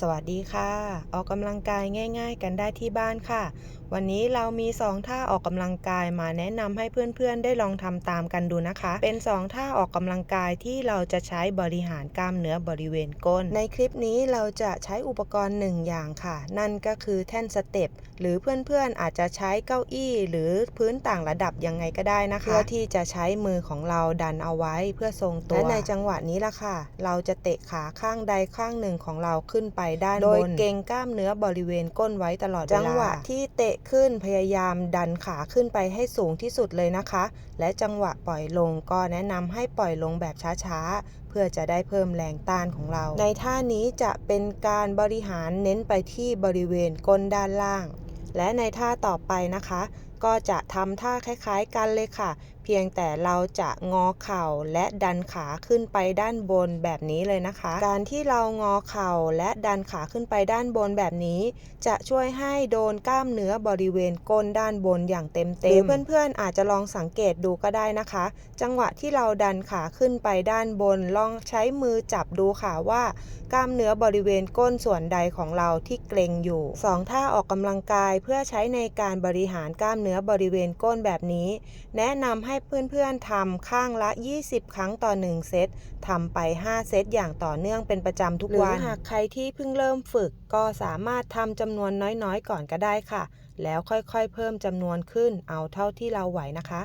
สวัสดีค่ะ ออกกำลังกายง่าย ๆ กันได้ที่บ้านค่ะ วันนี้เรามี 2 ท่าออกกำลังกายมาแนะนำให้เพื่อนๆ ได้ลองทำตามกันดูนะคะ เป็น 2 ท่าออกกำลังกายที่เราจะใช้บริหารกล้ามเนื้อบริเวณก้น ในคลิปนี้เราจะใช้อุปกรณ์หนึ่งอย่างค่ะ นั่นก็คือแท่นสเต็ปหรือเพื่อนๆอาจจะใช้เก้าอี้หรือพื้นต่างระดับยังไงก็ได้นะคะ เพื่อที่จะใช้มือของเราดันเอาไว้เพื่อทรงตัว และในจังหวะนี้ล่ะค่ะ เราจะเตะขาข้างใดข้างหนึ่งของเราขึ้นไปด้านบนโดยเกรงกล้ามเนื้อบริเวณก้นไว้ตลอดเวลาจังหวะที่เตะขึ้นพยายามดันขาขึ้นไปให้สูงที่สุดเลยนะคะ และจังหวะปล่อยลงก็แนะนำให้ปล่อยลงแบบช้าๆ เพื่อจะได้เพิ่มแรงต้านของเรา ในท่านี้จะเป็นการบริหารเน้นไปที่บริเวณก้นด้านล่าง และในท่าต่อไปนะคะ ก็จะทำท่าคล้ายๆกันเลยค่ะ พียงแต่เราจะงอเข่าและดันขาขึ้นไปด้านบนแบบนี้เลยนะคะ การที่เรางอเข่าและดันขาขึ้นไปด้านบนแบบนี้ จะช่วยให้โดนกล้ามเนื้อบริเวณก้นด้านบนอย่างเต็มๆหรือเพื่อนๆอาจจะลองสังเกตดูก็ได้นะคะ จังหวะที่เราดันขาขึ้นไปด้านบน ลองใช้มือจับดูค่ะว่ากล้ามเนื้อบริเวณก้นส่วนใดของเราที่เกร็งอยู่สองท่าออกกำลังกายเพื่อใช้ในการบริหารกล้ามเนื้อบริเวณก้นแบบนี้ แนะนำให้เพื่อนๆทำข้างละ 20 ครั้งต่อ 1 เซตทำไป 5 เซตอย่างต่อเนื่องเป็นประจำทุกวันหรือหากใครที่เพิ่งเริ่มฝึก ก็สามารถทำจำนวนน้อยๆ ก่อนก็ได้ค่ะ แล้วค่อยๆ เพิ่มจำนวนขึ้นเอาเท่าที่เราไหวนะคะ